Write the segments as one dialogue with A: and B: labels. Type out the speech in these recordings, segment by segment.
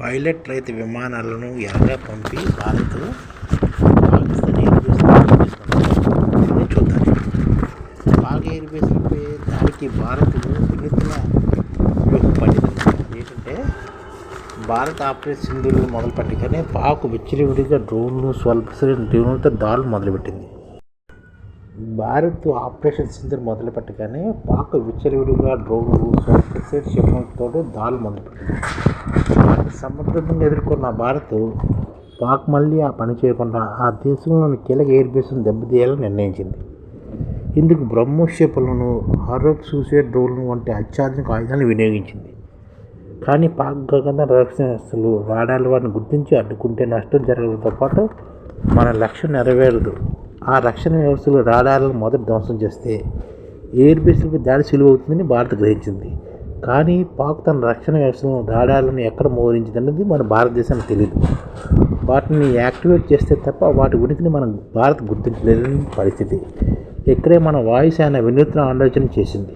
A: Pilot రైతు విమానాలను ఎర్రగా పంపి భారత్ పాకిస్తాన్ ఎయిర్ బేస్లో చూద్దాం. పాక్ ఎయిర్ బేస్లపై దానికి భారత్ వినూత్న వ్యూహం పడింది ఏంటంటే భారత్ ఆపరేషన్ సింధులు మొదలుపెట్టగానే పాక్ విచ్చలవిడిగా డ్రోన్లు స్వల్ప శ్రేణి డ్రోన్లతో దాడులు మొదలుపెట్టింది. భారత్ ఆపరేషన్ సింధులు మొదలుపెట్టగానే పాక్ విచ్చలవిడిగా డ్రోన్లు స్వల్ప శ్రేణి క్షిపణులతో దాడులు మొదలుపెట్టింది. వాటిని ఎదుర్కొన్న భారత్ పాక్ మళ్ళీ ఆ పని చేయకుండా ఆ దేశంలోని కీలక ఎయిర్ బేస్ను దెబ్బతీయాలని నిర్ణయించింది. ఇందుకు బ్రహ్మోస్ క్షిపణులను హారోప్ సూసైడ్ డ్రోన్లు వంటి అత్యాధునిక ఆయుధాలను వినియోగించింది. కానీ పాక్ గగన రక్షణ వ్యవస్థలు రాడాలు వాటిని గుర్తించి అడ్డుకుంటే నష్టం జరగడంతో పాటు మన లక్ష్యం నెరవేరదు. ఆ రక్షణ వ్యవస్థలు రాడార్లను మొదట ధ్వంసం చేస్తే ఎయిర్ బేస్లకు దాడి సులువవుతుందని భారత్ గ్రహించింది. కానీ పాక్ తన రక్షణ వ్యవస్థలను రాడార్లను ఎక్కడ మోహరించిందన్నది మన భారతదేశానికి తెలియదు వాటిని యాక్టివేట్ చేస్తే తప్ప వాటి ఉనికిని మనం భారత్ గుర్తించలేదని పరిస్థితి. ఇక్కడే మన వాయుసేన వినూత్న ఆలోచన చేసింది.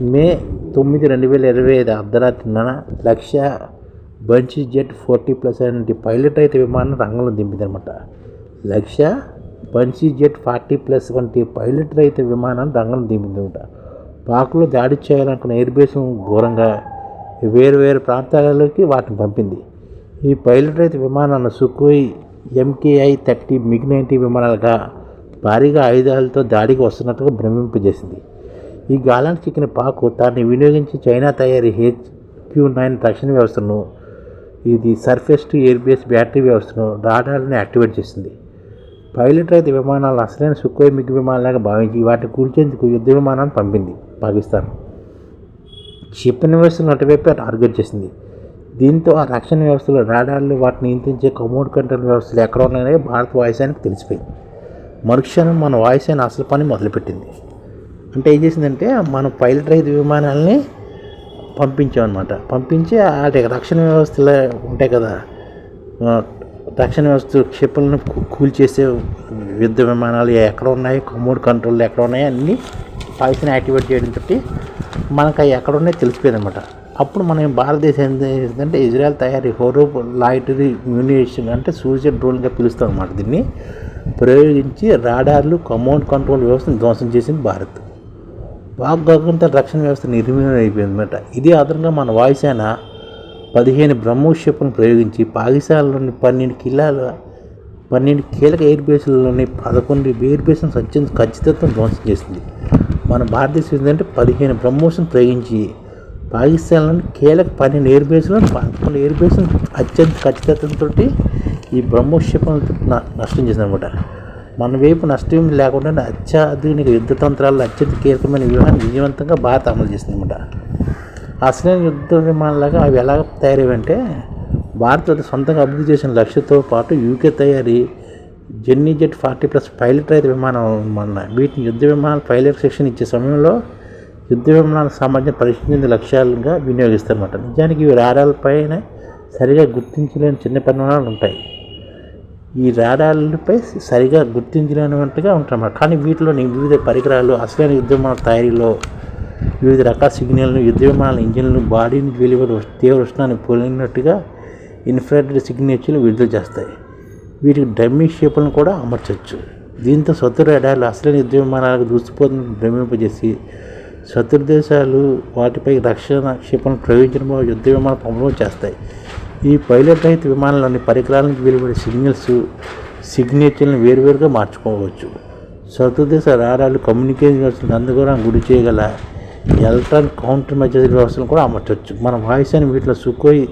A: మే తొమ్మిది రెండు వేల ఇరవై ఐదు అర్ధరాత్రిన లక్ష బంచి జెట్ ఫోర్టీ ప్లస్ అనే పైలట్ అయితే విమానం రంగంలో దింపిందనమాట లక్ష బన్సీ జెట్ ఫార్టీ ప్లస్ వంటి పైలట్ రహిత విమానాన్ని రంగంలో ఉంట పాకులో దాడి చేయాలనుకున్న ఎయిర్ బేస్ వేరు వేరు ప్రాంతాలలోకి వాటిని పంపింది. ఈ పైలట్ రహిత విమానాలను Sukhoi MKI thirty MiG ninety విమానాలుగా భారీగా ఆయుధాలతో దాడికి వస్తున్నట్టుగా భ్రమింపజేసింది. ఈ గాలానికి చిక్కిన పాకు దాన్ని వినియోగించి చైనా తయారీ హెచ్ క్యూ నైన్ రక్షణ వ్యవస్థను ఇది surface to air base battery వ్యవస్థను రాడార్ని యాక్టివేట్ చేసింది. పైలట్ రైతు విమానాలు అసలైన సుఖోయ్ మిగ్ విమానాలుగా భావించి వాటిని కూల్చేందుకు యుద్ధ విమానాన్ని పంపింది పాకిస్తాన్. క్షిపణి వ్యవస్థను అటువైపే టార్గెట్ చేసింది. దీంతో ఆ రక్షణ వ్యవస్థలు రాడార్లు వాటిని నియంత్రించే కమోడ్ కంట్రోల్ వ్యవస్థలు ఎక్కడ ఉన్నాయో భారత వాయుసేనకు తెలిసిపోయింది. మరుక్షణం మన వాయుసేన అసలు పని మొదలుపెట్టింది. అంటే ఏం చేసిందంటే మనం పైలట్ రహిత విమానాలని పంపించామన్నమాట. పంపించి వాటి రక్షణ వ్యవస్థలు ఉంటాయి కదా రక్షణ వ్యవస్థ క్షిపణులను కూల్చేసే యుద్ధ విమానాలు ఎక్కడ ఉన్నాయి? కమోడ్ కంట్రోల్ ఎక్కడ ఉన్నాయి? అన్నీ పాకిస్తాన్ యాక్టివేట్ చేయడం తోటి మనకు అవి ఎక్కడ ఉన్నాయో తెలిసిపోయింది అనమాట అప్పుడు మనం భారతదేశం ఏం చేసిందంటే ఇజ్రాయెల్ తయారీ హోరో లాయిటరీ మ్యూనియేషన్ అంటే సూసైడ్ డ్రోన్గా పిలుస్తాం అనమాట దీన్ని. ప్రయోగించి రాడార్లు కమౌండ్ కంట్రోల్ వ్యవస్థను ధ్వంసం చేసింది భారత్. పాక్ రక్షణ వ్యవస్థ నిర్మీణం అయిపోయింది అనమాట ఇదే ఆధారంగా మన వాయుసేన పదిహేను బ్రహ్మోస్ ప్రయోగించి పాకిస్తాన్లోని పన్నెండు కిల్లాల పన్నెండు కీలక ఎయిర్ బేస్లలోని పదకొండు ఎయిర్ బేస్ను అత్యంత ఖచ్చితత్వం ధ్వంసం చేసింది. మన భారతదేశం ఏంటంటే పదిహేను బ్రహ్మోస్ను ప్రయోగించి పాకిస్తాన్లోని కీలక పన్నెండు ఎయిర్ బేస్లో పదకొండు ఎయిర్ బేస్ను అత్యంత ఖచ్చితత్వంతో ఈ బ్రహ్మోస్ న- నష్టం చేసింది అనమాట మన వైపు నష్టం లేకుండా అత్యాధునిక యుద్ధ తంత్రాల్లో అత్యంత కీలకమైన వ్యూహాన్ని విజయవంతంగా భారత్ అమలు చేసింది అనమాట అసలైన యుద్ధ విమానాలుగా అవి ఎలా తయారయ్యంటే భారత్ సొంతంగా అభివృద్ధి చేసిన లక్ష్యంతో పాటు యూకే తయారీ Jenny jet forty plus pilot రైతు విమానం మొన్న వీటిని యుద్ధ విమానాలు పైలట్ సెక్షన్ ఇచ్చే సమయంలో యుద్ధ విమానాల సామర్థ్యం పరిశీలించే లక్ష్యాలుగా వినియోగిస్తారన్నమాట. నిజానికి ఇవి రాడాలపైన సరిగా గుర్తించలేని చిన్న పరిమాణాలు ఉంటాయి. ఈ రాడాలపై సరిగా గుర్తించలేనట్టుగా ఉంటాయి కానీ వీటిలోని వివిధ పరికరాలు అసలైన యుద్ధ విమానాల తయారీలో వివిధ రకాల సిగ్నల్ను యుద్ధ విమానాల ఇంజిన్లను బాడీని వెలువడి తీవ్ర ఉష్ణాన్ని పోలినట్టుగా ఇన్ఫ్రారెడ్ సిగ్నేచర్లు విడుదల చేస్తాయి. వీటికి డమ్మీ షేపులను కూడా అమర్చవచ్చు దీంతో శత్రు రాడార్లు అసలైన యుద్ధ విమానాలకు దూసిపోతున్న భ్రమింపజేసి శత్రు దేశాలు వాటిపై రక్షణ క్షిపణులు ప్రయోగించడం యుద్ధ విమానాలు పంపడం చేస్తాయి. ఈ పైలట్ రహిత విమానంలోని పరికరాల నుంచి వెలువడే సిగ్నల్స్ సిగ్నేచర్లను వేరువేరుగా మార్చుకోవచ్చు. శత్రు దేశ రాడాలు కమ్యూనికేషన్ వ్యవస్థను గురి చేయగల ఎలక్ట్రాన్ కౌంటర్ మెజర్ వ్యవస్థను కూడా అమర్చవచ్చు. మన వాయుసేన వీటిలో Sukhoi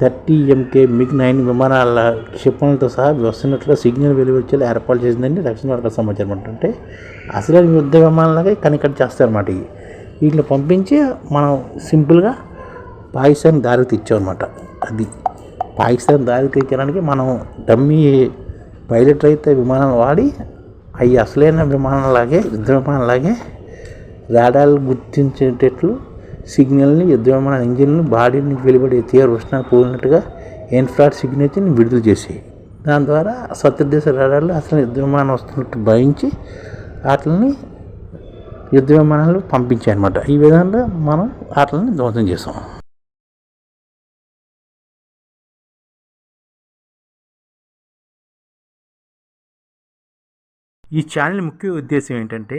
A: thirty MK MiG nine విమానాల క్షిపణులతో సహా వస్తున్నట్లుగా సిగ్నల్ వెలువచ్చేలా ఏర్పాటు చేసిందని రక్షణ వర్గ సమాచారం అంటే. అసలు యుద్ధ విమానాలకే కనికట్ చేస్తారన్నమాట ఇవి. వీటిని పంపించి మనం సింపుల్గా పాకిస్తాన్ దారి తెచ్చామన్నమాట. అది పాకిస్తాన్ దారి తెచ్చడానికి మనం డమ్మీ పైలట్ అయితే విమానాలు వాడి అవి అసలైన విమానాలాగే యుద్ధ విమానాలాగే రాడాలు గుర్తించేటట్లు సిగ్నల్ని యుద్ధవిమాన ఇంజిన్లు బాడీని వెలువడే తీవ్ర ఉష్ణాలు పోలినట్టుగా ఎన్ఫ్రాడ్ సిగ్నేచర్ని విడుదల చేసేవి దాని ద్వారా సత్యదేశ రాడాలు అసలు యుద్ధ విమానం వస్తున్నట్టు భయించి వాటిని యుద్ధ విమానాలు పంపించాయన్నమాట. ఈ విధంగా మనం వాటిని ధ్వంసం చేసాం. ఈ ఛానల్ ముఖ్య ఉద్దేశం ఏంటంటే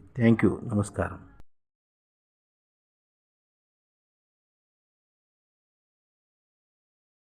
A: Thank you. నమస్కారం.